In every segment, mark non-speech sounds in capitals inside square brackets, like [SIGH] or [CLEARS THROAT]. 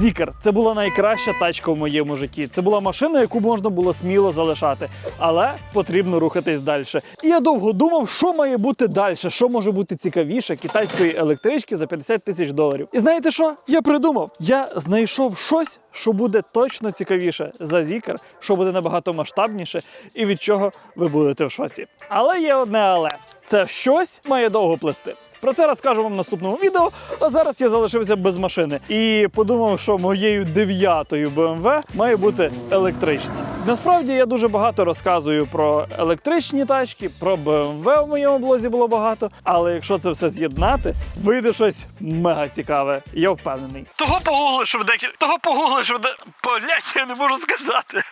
Зікер це була найкраща тачка в моєму житті. Це була машина, яку можна було сміло залишати, але потрібно рухатись далі. І я довго думав, що має бути далі, що може бути цікавіше китайської електрички за 50 тисяч доларів. І знаєте що? Я придумав. Я знайшов щось, що буде точно цікавіше за Зікер, що буде набагато масштабніше, і від чого ви будете в шоці. Але є одне але це щось має довго плести. Про це розкажу вам в наступному відео. А зараз я залишився без машини і подумав, що моєю дев'ятою BMW має бути електрична. Насправді я дуже багато розказую про електричні тачки, про BMW в моєму блозі було багато. Але якщо це все з'єднати, вийде щось мега цікаве. Я впевнений. Того погуглиш в декіль... Того погуглиш в де... Блять, я не можу сказати.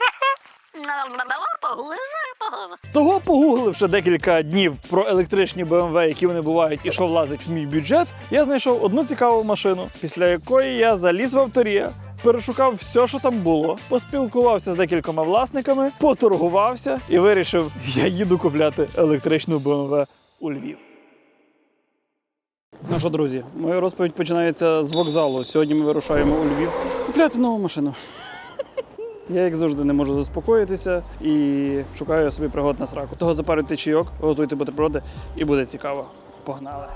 Того погугливши декілька днів про електричні BMW, які вони бувають і що влазить в мій бюджет, я знайшов одну цікаву машину, після якої я заліз в авторія. Перешукав все, що там було, поспілкувався з декількома власниками, поторгувався і вирішив, я їду купляти електричну BMW у Львів. Ну що, друзі, моя розповідь починається з вокзалу. Сьогодні ми вирушаємо у Львів купляти нову машину. Я, як завжди, не можу заспокоїтися і шукаю собі пригод на сраку. Того запарюйте чайок, готуйте бутерброди і буде цікаво. Погнали!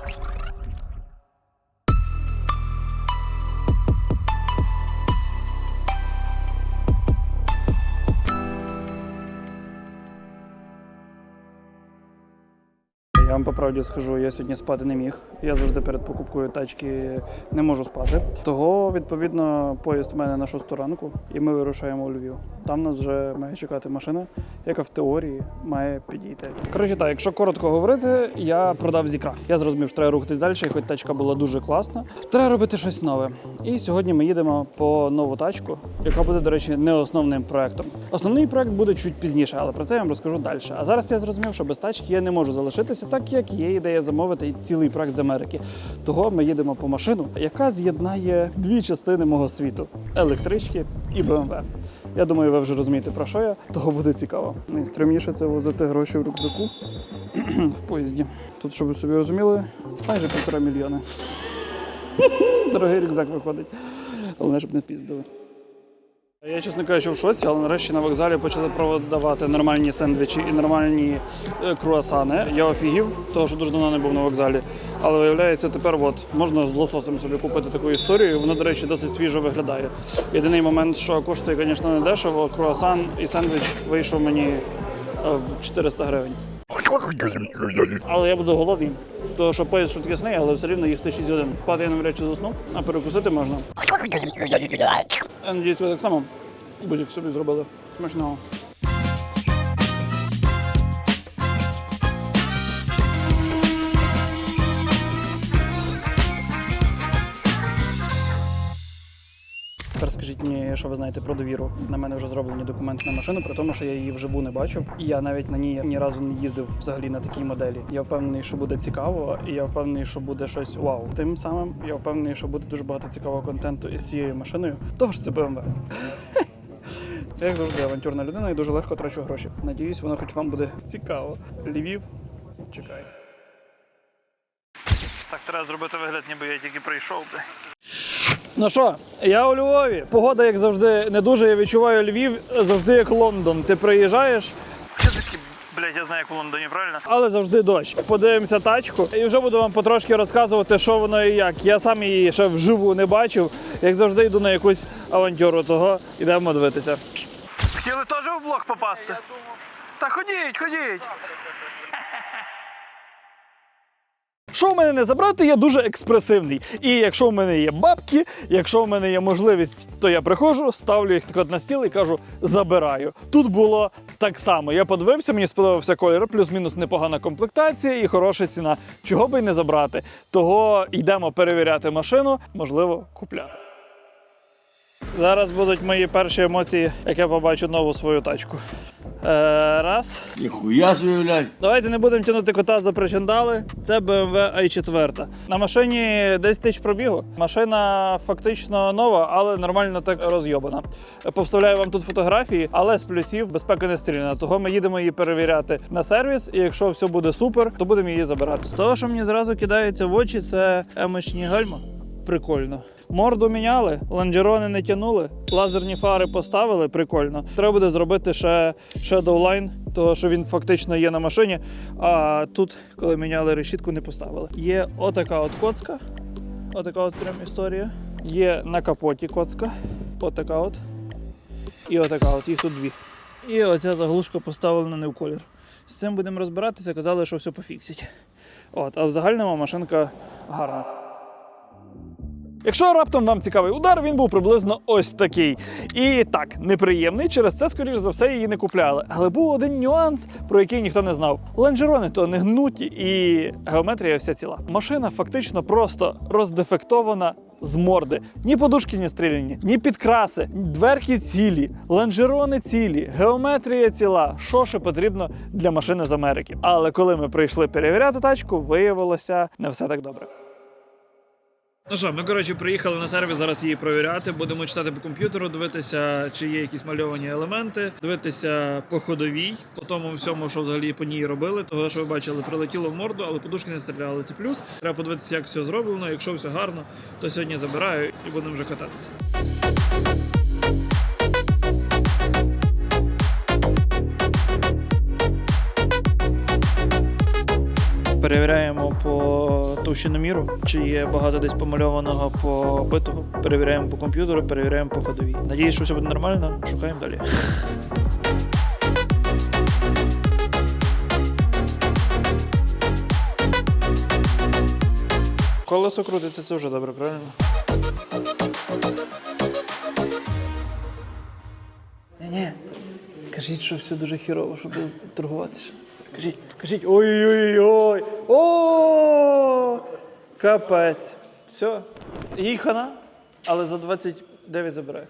Вам по правді скажу, я сьогодні спати не міг. Я завжди перед покупкою тачки не можу спати. Того, відповідно, поїзд в мене на 6 ранку, і ми вирушаємо у Львів. Там нас вже має чекати машина, яка в теорії має підійти. Коротше, так, якщо коротко говорити, я продав зікра. Я зрозумів, що треба рухатись далі, і хоч тачка була дуже класна. Треба робити щось нове. І сьогодні ми їдемо по нову тачку, яка буде, до речі, не основним проектом. Основний проект буде чуть пізніше, але про це я вам розкажу далі. А зараз я зрозумів, що без тачки я не можу залишитися, так як є ідея замовити цілий проект з Америки. Того ми їдемо по машину, яка з'єднає дві частини мого світу електрички і BMW. Я думаю, ви вже розумієте про що я, того буде цікаво. Найстрімніше це возити гроші в рюкзаку [CLEARS THROAT] в поїзді. Тут, щоб ви собі розуміли, майже півтора мільйони. [LAUGHS] Дорогий рюкзак виходить. Головне, щоб не піздили. Я, чесно кажучи, в шоці, але нарешті на вокзалі почали продавати нормальні сендвічі і нормальні е, круасани. Я офігів, того що дуже давно не був на вокзалі. Але виявляється, тепер от можна з лососем собі купити таку історію. Воно, до речі, досить свіжо виглядає. Єдиний момент, що коштує, звісно, не дешево. Круасан і сендвіч вийшов мені е, в 400 гривень. Але я буду голодний, тому що поїзд швидкісний, але все рівно їхати 6 годин. Пати я навряд чи засну, а перекусити можна. Я надіюсь, ви так само будь-як собі зробили. Смачного. Тепер скажіть мені, що ви знаєте про довіру. На мене вже зроблені документи на машину, при тому, що я її вживу не бачив. І я навіть на ній ні разу не їздив взагалі на такій моделі. Я впевнений, що буде цікаво, і я впевнений, що буде щось вау. Тим самим я впевнений, що буде дуже багато цікавого контенту із цією машиною. Того ж це BMW. Я, [LAUGHS] Як завжди, авантюрна людина і дуже легко трачу гроші. Надіюсь, воно хоч вам буде цікаво. Львів, чекай. Так треба зробити вигляд, ніби я тільки прийшов. Ну що, я у Львові. Погода, як завжди, не дуже. Я відчуваю Львів завжди як Лондон. Ти приїжджаєш. Блять, я знаю, як в Лондоні, правильно? Але завжди дощ. Подивимося тачку і вже буду вам потрошки розказувати, що воно і як. Я сам її ще вживу не бачив. Як завжди йду на якусь авантюру, того йдемо дивитися. Хотіли теж в блог попасти? Та ходіть, ходіть. Що в мене не забрати, я дуже експресивний. І якщо в мене є бабки, якщо в мене є можливість, то я приходжу, ставлю їх так на стіл і кажу забираю. Тут було так само. Я подивився, мені сподобався кольор, плюс-мінус непогана комплектація і хороша ціна. Чого би й не забрати? Того йдемо перевіряти машину, можливо, купляти. Зараз будуть мої перші емоції, як я побачу нову свою тачку. Е, раз. Ніхуя блядь. Давайте не будемо тягнути кота за причиндали. Це BMW i4. На машині 10 тисяч пробігу. Машина фактично нова, але нормально так розйобана. Повставляю вам тут фотографії, але з плюсів безпека не стрільна. Того ми їдемо її перевіряти на сервіс. І якщо все буде супер, то будемо її забирати. З того, що мені зразу кидається в очі, це емочні гальма. Прикольно. Морду міняли, лонжерони не тянули, лазерні фари поставили, прикольно. Треба буде зробити ще Shadowline, того що він фактично є на машині. А тут, коли міняли решітку, не поставили. Є отака от коцка. Отака от прям історія. Є на капоті коцка. Отака от. І отака от, їх тут дві. І оця заглушка поставлена не в колір. З цим будемо розбиратися, казали, що все пофіксять. От, а в загальному машинка гарна. Якщо раптом вам цікавий удар, він був приблизно ось такий. І так, неприємний, через це, скоріш за все, її не купляли. Але був один нюанс, про який ніхто не знав. Лонжерони то не гнуті і геометрія вся ціла. Машина фактично просто роздефектована з морди. Ні подушки не стріляні, ні підкраси, дверки цілі, лонжерони цілі, геометрія ціла. Що ще потрібно для машини з Америки. Але коли ми прийшли перевіряти тачку, виявилося не все так добре. Ну що, ми коротше приїхали на сервіс зараз її провіряти. Будемо читати по комп'ютеру, дивитися, чи є якісь мальовані елементи, дивитися по ходовій, по тому всьому, що взагалі по ній робили. Того, що ви бачили, прилетіло в морду, але подушки не стріляли. Це плюс. Треба подивитися, як все зроблено. Якщо все гарно, то сьогодні забираю і будемо вже кататися. Перевіряємо по товщиноміру, чи є багато десь помальованого побитого. Перевіряємо по комп'ютеру, перевіряємо по ходовій. Надіюсь, що все буде нормально. Шукаємо далі. Колесо крутиться, це вже добре, правильно? Ні-ні. Кажіть, що все дуже хірово, щоб торгуватися. Кажіть, кажіть, ой-ой-ой. О! Капець. Все. Їй хана, але за 29 забираю.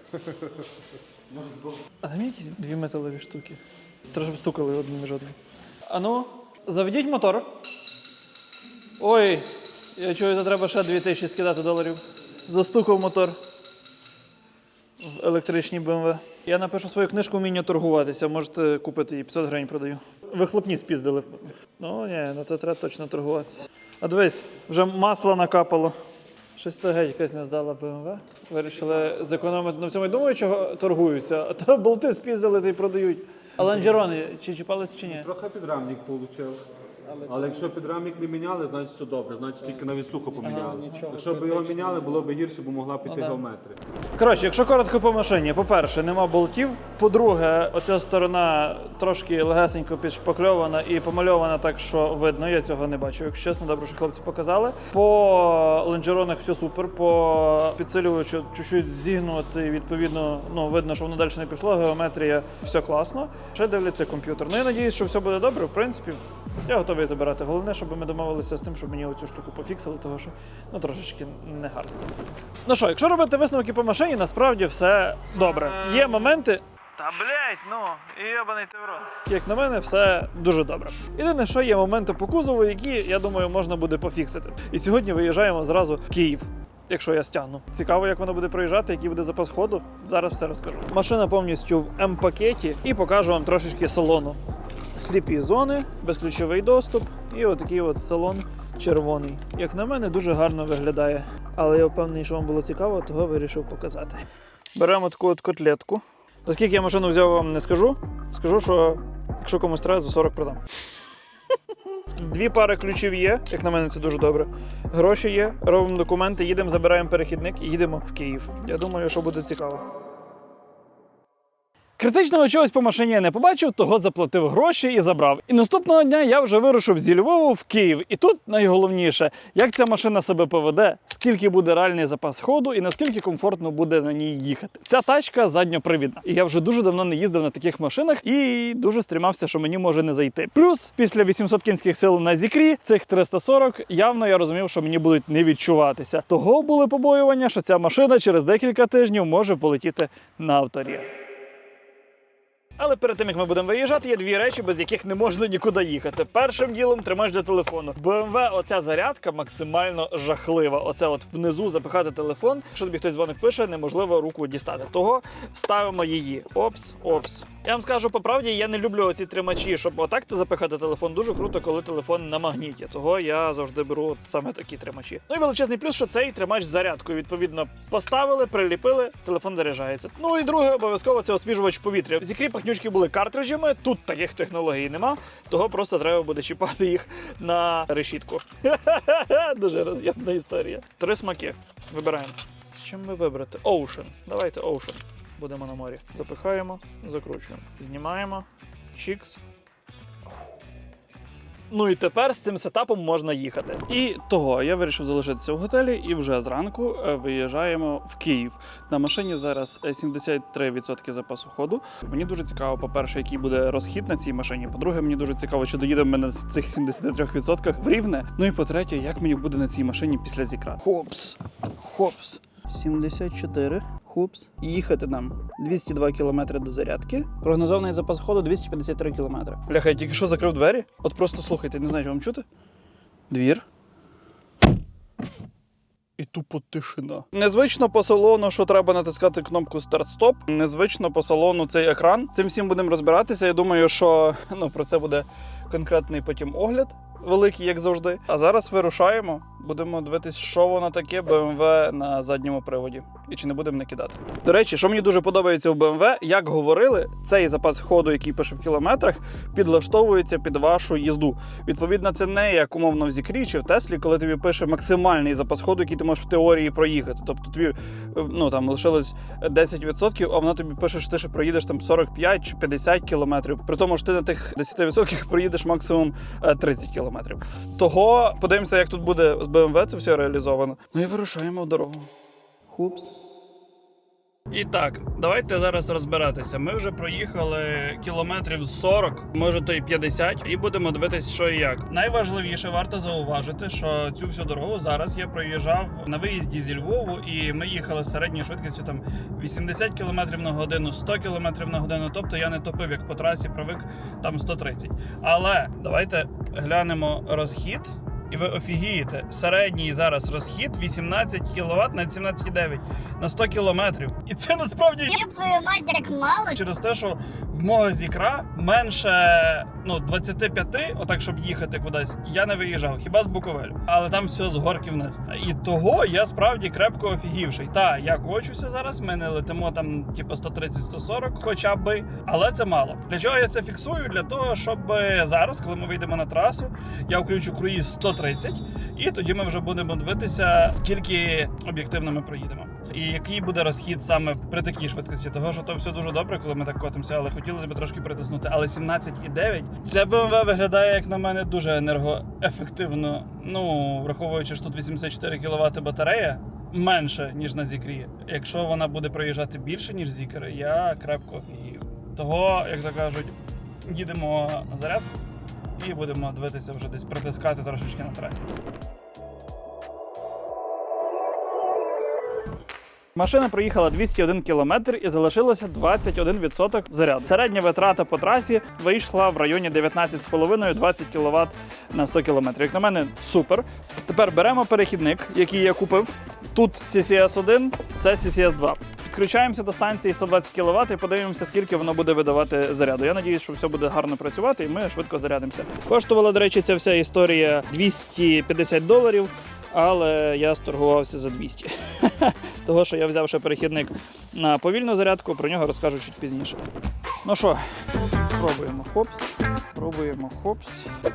А там якісь дві металеві штуки. Треба, щоб стукали одним між одним. А ну, заведіть мотор. Ой, я чую, то треба ще 2000 скидати доларів. Застукав мотор в електричній BMW. Я напишу свою книжку вміння торгуватися. Можете купити її 500 гривень продаю. Вихлопні спіздили. Ну ні, ну то треба точно торгуватися. А дивись, вже масло накапало. Щось геть якась не здала БМВ. Вирішили зекономити на цьому. Я думаю, чого торгуються. А то болти спіздили та й продають. А лонжерони чи чіпалися чи ні? Трохи підрамник отримав. Але якщо підрамник не міняли, значить все добре, значить тільки навіть сухо поміняли. Якщо б його міняли, було б гірше, бо могла піти да. геометрія. Коротше, якщо коротко по машині, по-перше, нема болтів. По-друге, оця сторона трошки легесенько підшпакльована і помальована так, що видно. Я цього не бачу. Якщо чесно, добре, що хлопці показали. По лонжеронах все супер. По підсилювачу чуть-чуть зігнути. Відповідно, ну видно, що воно далі не пішло. Геометрія все класно. Ще дивляться комп'ютер. Ну я надіюсь, що все буде добре. В принципі, я готовий забирати. Головне, щоб ми домовилися з тим, щоб мені оцю штуку пофіксили, тому що ну трошечки не гарно. Ну що, якщо робити висновки по машині, насправді все добре. Є моменти. Та блять, ну, йобаний ти в рот. Як на мене, все дуже добре. Єдине, що є моменти по кузову, які, я думаю, можна буде пофіксити. І сьогодні виїжджаємо зразу в Київ. Якщо я стягну. Цікаво, як воно буде проїжджати, який буде запас ходу. Зараз все розкажу. Машина повністю в М-пакеті і покажу вам трошечки салону. Сліпі зони, безключовий доступ і отакий от салон червоний. Як на мене, дуже гарно виглядає. Але я впевнений, що вам було цікаво, того вирішив показати. Беремо таку от котлетку. Наскільки я машину взяв, вам не скажу. Скажу, що якщо комусь треба, за 40 продам. [LAUGHS] Дві пари ключів є, як на мене, це дуже добре. Гроші є, робимо документи, їдемо, забираємо перехідник і їдемо в Київ. Я думаю, що буде цікаво. Критичного чогось по машині я не побачив, того заплатив гроші і забрав. І наступного дня я вже вирушив зі Львову в Київ. І тут найголовніше, як ця машина себе поведе, скільки буде реальний запас ходу і наскільки комфортно буде на ній їхати. Ця тачка задньопривідна. І я вже дуже давно не їздив на таких машинах і дуже стрімався, що мені може не зайти. Плюс після 800 кінських сил на зікрі цих 340 явно я розумів, що мені будуть не відчуватися. Того були побоювання, що ця машина через декілька тижнів може полетіти на авторі. Але перед тим як ми будемо виїжджати, є дві речі, без яких не можна нікуди їхати. Першим ділом тримаєш для телефону. BMW оця зарядка максимально жахлива. Оце от внизу запихати телефон. Якщо тобі хтось дзвоник пише, неможливо руку дістати. Того ставимо її. Опс, опс. Я вам скажу по правді, я не люблю оці тримачі, щоб отак ти запихати телефон. Дуже круто, коли телефон на магніті. Того я завжди беру саме такі тримачі. Ну і величезний плюс, що цей тримач з зарядкою. Відповідно, поставили, приліпили, телефон заряджається. Ну і друге, обов'язково це освіжувач повітря. Зікрі пахнючки були картриджами. Тут таких технологій нема, того просто треба буде чіпати їх на решітку. [LAUGHS] Дуже роз'ємна історія. Три смаки. Вибираємо. З чим ми вибрати? Ocean. Давайте Ocean. Будемо на морі. Запихаємо, закручуємо. Знімаємо. Чікс. Ну і тепер з цим сетапом можна їхати. І того я вирішив залишитися в готелі і вже зранку е, виїжджаємо в Київ. На машині зараз е, 73% запасу ходу. Мені дуже цікаво, по-перше, який буде розхід на цій машині. По-друге, мені дуже цікаво, чи доїдемо ми на цих 73% в рівне. Ну і по-третє, як мені буде на цій машині після зікра. Хопс. Хопс. 74. Хупс. І їхати нам 202 км до зарядки. Прогнозований запас ходу 253 км. Бляха, я тільки що закрив двері. От просто слухайте, не знаю, чи вам чути. Двір. І тупо тишина. Незвично по салону, що треба натискати кнопку старт-стоп. Незвично по салону цей екран. Цим всім будемо розбиратися. Я думаю, що ну, про це буде конкретний потім огляд. Великий, як завжди. А зараз вирушаємо. Будемо дивитись, що воно таке BMW на задньому приводі. І чи не будемо не кидати. До речі, що мені дуже подобається в BMW, як говорили, цей запас ходу, який пише в кілометрах, підлаштовується під вашу їзду. Відповідно, це не як умовно в Зікрі чи в Теслі, коли тобі пише максимальний запас ходу, який ти можеш в теорії проїхати. Тобто тобі е, ну там лишилось 10%, а воно тобі пише, що ти ще проїдеш там 45 чи 50 кілометрів. При тому, що ти на тих 10% проїдеш максимум е, 30 кілометрів. Того подивимося, як тут буде з BMW це все реалізовано. Ну і вирушаємо в дорогу. Хупс. І так, давайте зараз розбиратися. Ми вже проїхали кілометрів 40, може то й 50, і будемо дивитись, що і як. Найважливіше варто зауважити, що цю всю дорогу зараз я проїжджав на виїзді зі Львову, і ми їхали з середньою швидкістю там 80 км на годину, 100 км на годину. Тобто я не топив як по трасі, привик там 130. Але давайте глянемо розхід. І ви офігієте, середній зараз розхід 18 кВт на 17,9 на 100 кілометрів. І це насправді твою мать як мало. через те, що в мого зікра менше ну, 25, отак, щоб їхати кудись, я не виїжджав, хіба з Буковелю. Але там все з горки вниз. І того я справді крепко офігівший. Та, я кочуся зараз, ми не летимо там, типу, 130-140 хоча би, але це мало. Для чого я це фіксую? Для того, щоб зараз, коли ми вийдемо на трасу, я включу круїз 130, і тоді ми вже будемо дивитися, скільки об'єктивно ми проїдемо. І який буде розхід саме при такій швидкості. Того, що то все дуже добре, коли ми так котимося, але хотілося б трошки притиснути. Але 17,9 це BMW виглядає, як на мене, дуже енергоефективно. Ну, враховуючи, що тут 84 кВт батарея. Менше, ніж на зікрі. Якщо вона буде проїжджати більше, ніж зікр, я крепко офігію. Того, як то кажуть, їдемо на зарядку і будемо дивитися вже десь притискати трошечки на трасі. Машина проїхала 201 км і залишилося 21% заряду. Середня витрата по трасі вийшла в районі 19,5-20 кВт на 100 км. Як на мене, супер. Тепер беремо перехідник, який я купив. Тут CCS 1, це CCS 2. Підключаємося до станції 120 кВт і подивимося, скільки воно буде видавати заряду. Я надіюсь, що все буде гарно працювати, і ми швидко зарядимося. Коштувала, до речі, ця вся історія 250 доларів, але я сторгувався за 200. [LAUGHS] Того, що я взяв ще перехідник на повільну зарядку, про нього розкажу чуть пізніше. Ну що, пробуємо хопс. Пробуємо хопс.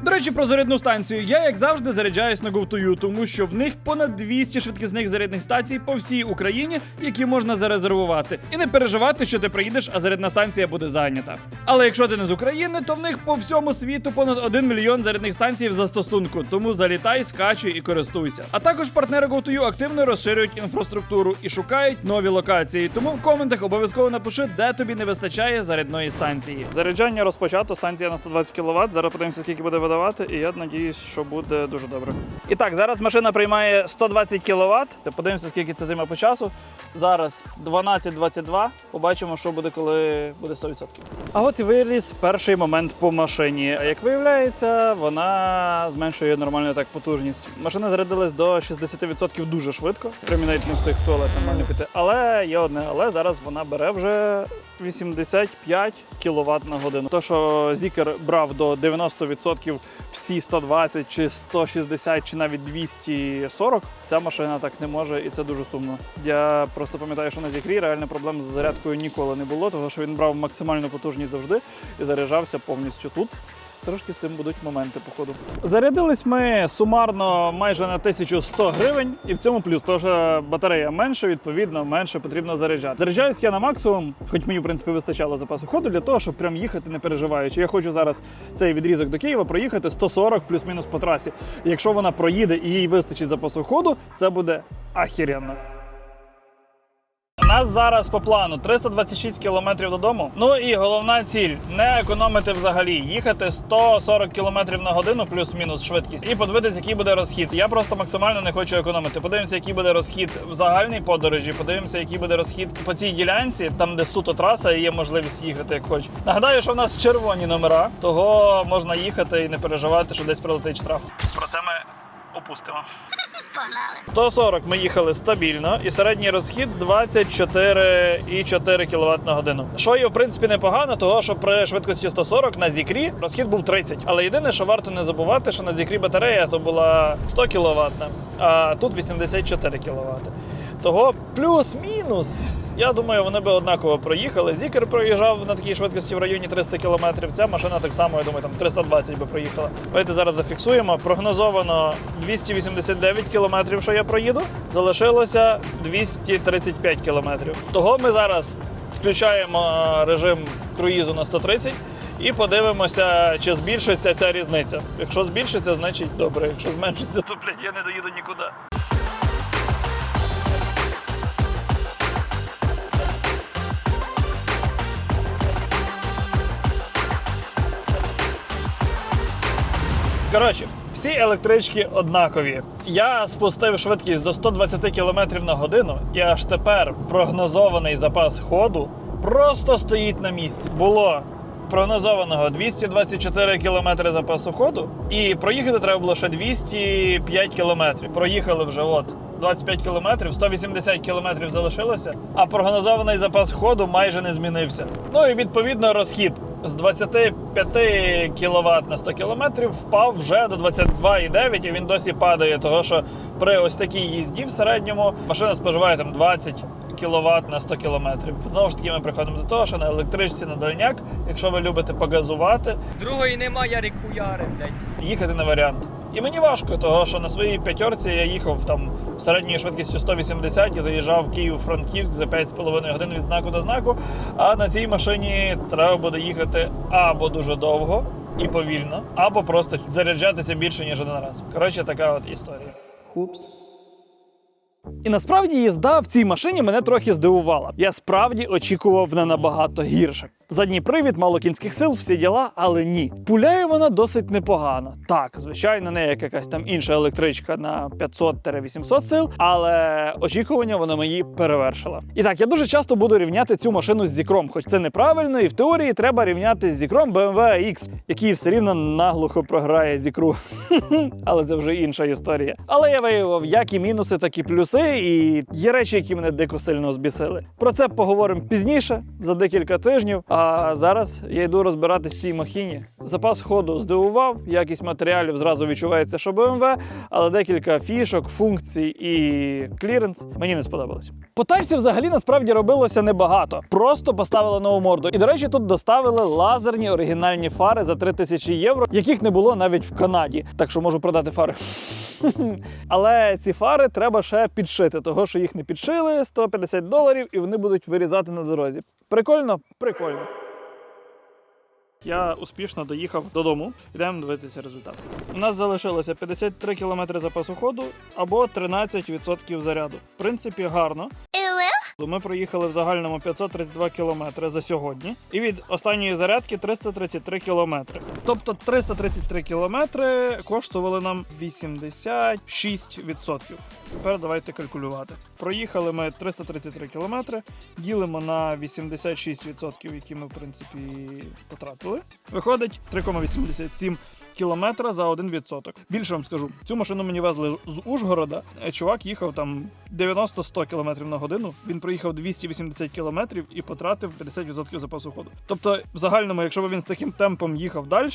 До речі, про зарядну станцію. Я, як завжди, заряджаюсь на GoToU, тому що в них понад 200 швидкісних зарядних станцій по всій Україні, які можна зарезервувати. І не переживати, що ти приїдеш, а зарядна станція буде зайнята. Але якщо ти не з України, то в них по всьому світу понад 1 мільйон зарядних станцій в застосунку. Тому залітай, скачуй і користуйся. А також партнери GoToU активно розширюють інфраструктуру і шукають нові локації. Тому в коментах обов'язково напиши, де тобі не вистачає зарядної станції. Заряджання Навантаження розпочато, станція на 120 кВт. Зараз подивимося, скільки буде видавати, і я надіюсь, що буде дуже добре. І так, зараз машина приймає 120 кВт. Подивимося, скільки це займе по часу. Зараз 12.22. Побачимо, що буде, коли буде 100%. А от і виліз перший момент по машині. А як виявляється, вона зменшує нормальну так потужність. Машина зарядилась до 60% дуже швидко. Навіть не встиг туалет нормально піти. Але є одне, але зараз вона бере вже 85 кВт на годину. То, що Зікер брав до 90% всі 120 чи 160 чи навіть 240, ця машина так не може, і це дуже сумно. Я просто пам'ятаю, що на Зікрі реально проблем з зарядкою ніколи не було, тому що він брав максимальну потужність завжди і заряджався повністю тут. Трошки з цим будуть моменти, походу. Зарядились ми сумарно майже на 1100 гривень, і в цьому плюс, тому що батарея менше, відповідно, менше потрібно заряджати. Заряджаюсь я на максимум, хоч мені в принципі вистачало запасу ходу для того, щоб прям їхати не переживаючи. Я хочу зараз цей відрізок до Києва проїхати 140 плюс-мінус по трасі. Якщо вона проїде і їй вистачить запасу ходу, це буде ахіренно. Нас зараз по плану 326 кілометрів додому. Ну і головна ціль не економити взагалі, їхати 140 кілометрів на годину плюс-мінус швидкість, і подивитися, який буде розхід. Я просто максимально не хочу економити. Подивимося, який буде розхід в загальній подорожі. Подивимося, який буде розхід по цій ділянці, там де суто траса і є можливість їхати як хоч. Нагадаю, що в нас червоні номера, того можна їхати і не переживати, що десь прилетить штраф. Проте ми опустимо. Погнали. 140 ми їхали стабільно, і середній розхід 24,4 кВт на годину. Що є в принципі непогано, того що при швидкості 140 на зікрі розхід був 30. Але єдине, що варто не забувати, що на зікрі батарея то була 100 кВт, а тут 84 кВт. Того плюс-мінус. Я думаю, вони би однаково проїхали. Зікер проїжджав на такій швидкості в районі 300 км. Ця машина так само, я думаю, там 320 би проїхала. Давайте зараз зафіксуємо. Прогнозовано 289 км, що я проїду. Залишилося 235 км. Того ми зараз включаємо е, режим круїзу на 130 і подивимося, чи збільшиться ця різниця. Якщо збільшиться, значить добре. Якщо зменшиться, то блядь, я не доїду нікуди. Коротше, всі електрички однакові. Я спустив швидкість до 120 км на годину, і аж тепер прогнозований запас ходу просто стоїть на місці. Було прогнозованого 224 км запасу ходу, і проїхати треба було ще 205 км. Проїхали вже от. 25 кілометрів, 180 кілометрів залишилося, а прогнозований запас ходу майже не змінився. Ну і відповідно розхід з 25 кВт на 100 км впав вже до 22,9 і він досі падає, того що при ось такій їзді в середньому машина споживає там 20 кВт на 100 км. Знову ж таки, ми приходимо до того, що на електричці на дальняк, якщо ви любите погазувати, Другої нема, Ярик хуяри, блядь. їхати не варіант. І мені важко, того що на своїй п'ятерці я їхав там середньою швидкістю 180 і заїжджав в Київ-Франківськ за 5,5 годин від знаку до знаку. А на цій машині треба буде їхати або дуже довго і повільно, або просто заряджатися більше, ніж один раз. Коротше, така от історія. Хупс. І насправді їзда в цій машині мене трохи здивувала. Я справді очікував на набагато гірше. Задній привід, мало кінських сил, всі діла, але ні. Пуляє вона досить непогано. Так, звичайно, не як якась там інша електричка на 500-800 сил, але очікування вона мої перевершила. І так, я дуже часто буду рівняти цю машину з зікром, хоч це неправильно, і в теорії треба рівняти з зікром BMW X, який все рівно наглухо програє зікру. [LAUGHS] Але це вже інша історія. Але я виявив як і мінуси, так і плюси, і є речі, які мене дико сильно збісили. Про це поговоримо пізніше, за декілька тижнів. А зараз я йду розбиратись в цій махіні. Запас ходу здивував, якість матеріалів зразу відчувається, що BMW, але декілька фішок, функцій і кліренс мені не сподобалось. По тачці взагалі насправді робилося небагато. Просто поставили нову морду. І, до речі, тут доставили лазерні оригінальні фари за 3000 євро, яких не було навіть в Канаді. Так що можу продати фари. [LAUGHS] Але ці фари треба ще підшити, того що їх не підшили 150 доларів, і вони будуть вирізати на дорозі. Прикольно? Прикольно. Я успішно доїхав додому. Йдемо дивитися результат. У нас залишилося 53 км запасу ходу або 13% заряду. В принципі, гарно. Ми проїхали в загальному 532 кілометри за сьогодні, і від останньої зарядки 333 кілометри. Тобто 333 кілометри коштували нам 86%. Тепер давайте калькулювати. Проїхали ми 333 кілометри, ділимо на 86%, які ми в принципі потратили. Виходить 3,87 кілометра за 1%. Більше вам скажу, цю машину мені везли з Ужгорода. Е, Чувак їхав там 90-100 км на годину. Він проїхав 280 км і потратив 50% запасу ходу. Тобто, в загальному, якщо б він з таким темпом їхав далі,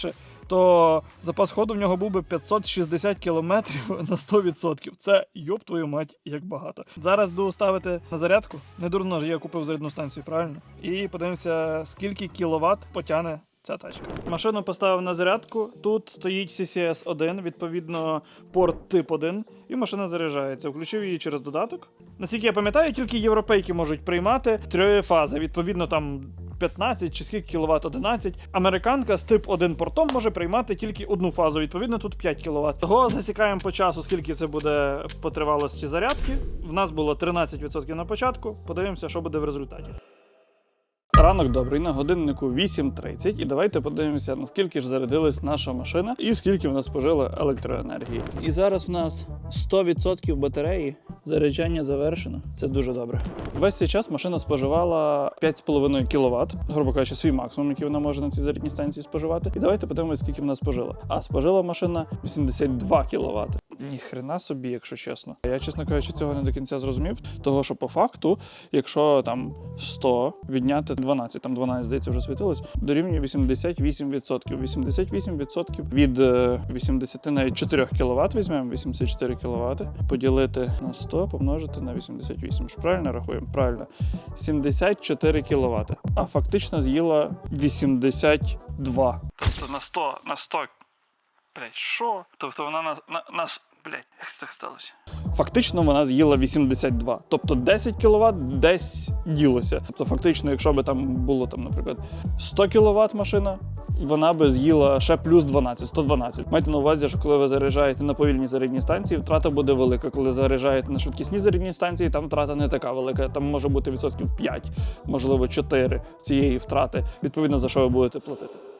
то запас ходу в нього був би 560 км [LAUGHS] на 100%. Це йоп твою мать, як багато. Зараз буду ставити на зарядку. Не дурно ж я купив зарядну станцію, правильно? І подивимося, скільки кіловат потягне ця тачка. Машину поставив на зарядку. Тут стоїть CCS 1, відповідно, порт тип 1, і машина заряджається. Включив її через додаток. Наскільки я пам'ятаю, тільки європейки можуть приймати трьох фази. Відповідно, там 15 чи скільки кіловат 11. Американка з тип 1 портом може приймати тільки одну фазу. Відповідно, тут 5 кВт. Того засікаємо по часу, скільки це буде по тривалості зарядки. В нас було 13% на початку. Подивимося, що буде в результаті. Ранок добрий на годиннику 8.30. І давайте подивимося, наскільки ж зарядилась наша машина і скільки вона спожила електроенергії. І зараз в нас 100% батареї. Заряджання завершено. Це дуже добре. Весь цей час машина споживала 5,5 кВт, грубо кажучи, свій максимум, який вона може на цій зарядній станції споживати. І давайте подивимося, скільки вона спожила. А спожила машина 82 кВт. Ніхрена собі, якщо чесно. Я, чесно кажучи, цього не до кінця зрозумів. Того, що по факту, якщо там 100 відняти 12, там 12, здається, вже світилось, дорівнює 88%. 88% від е, 80 навіть 4 кВт візьмемо, 84 кВт, поділити на 100, помножити на 88. Ж правильно рахуємо? Правильно. 74 кВт. А фактично з'їла 82. Тобто на 100, на 100 Блять, що? Тобто вона нас на, нас. Блять, як це сталося? Фактично вона з'їла 82. Тобто 10 кВт десь ділося. Тобто, фактично, якщо би там було там, наприклад, 100 кВт машина, вона би з'їла ще плюс 12, 112. Майте на увазі, що коли ви заряджаєте на повільній зарядній станції, втрата буде велика. Коли заряджаєте на швидкісній зарядній станції, там втрата не така велика. Там може бути відсотків 5, можливо 4 цієї втрати, відповідно за що ви будете платити.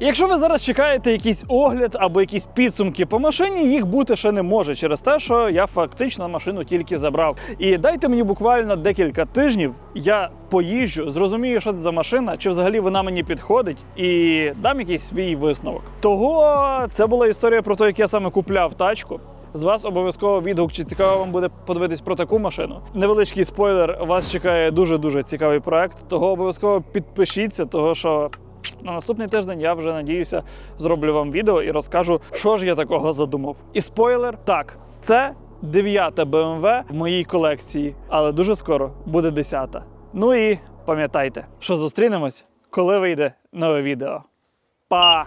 Якщо ви зараз чекаєте якийсь огляд або якісь підсумки по машині, їх бути ще не може через те, що я фактично машину тільки забрав. І дайте мені буквально декілька тижнів, я поїжджу, зрозумію, що це за машина, чи взагалі вона мені підходить, і дам якийсь свій висновок. Того це була історія про те, як я саме купляв тачку. З вас обов'язково відгук, чи цікаво вам буде подивитись про таку машину. Невеличкий спойлер, вас чекає дуже дуже цікавий проект. Того обов'язково підпишіться, того що на наступний тиждень я вже надіюся зроблю вам відео і розкажу, що ж я такого задумав. І спойлер, так, це дев'ята BMW в моїй колекції, але дуже скоро буде десята. Ну і пам'ятайте, що зустрінемось, коли вийде нове відео. Па!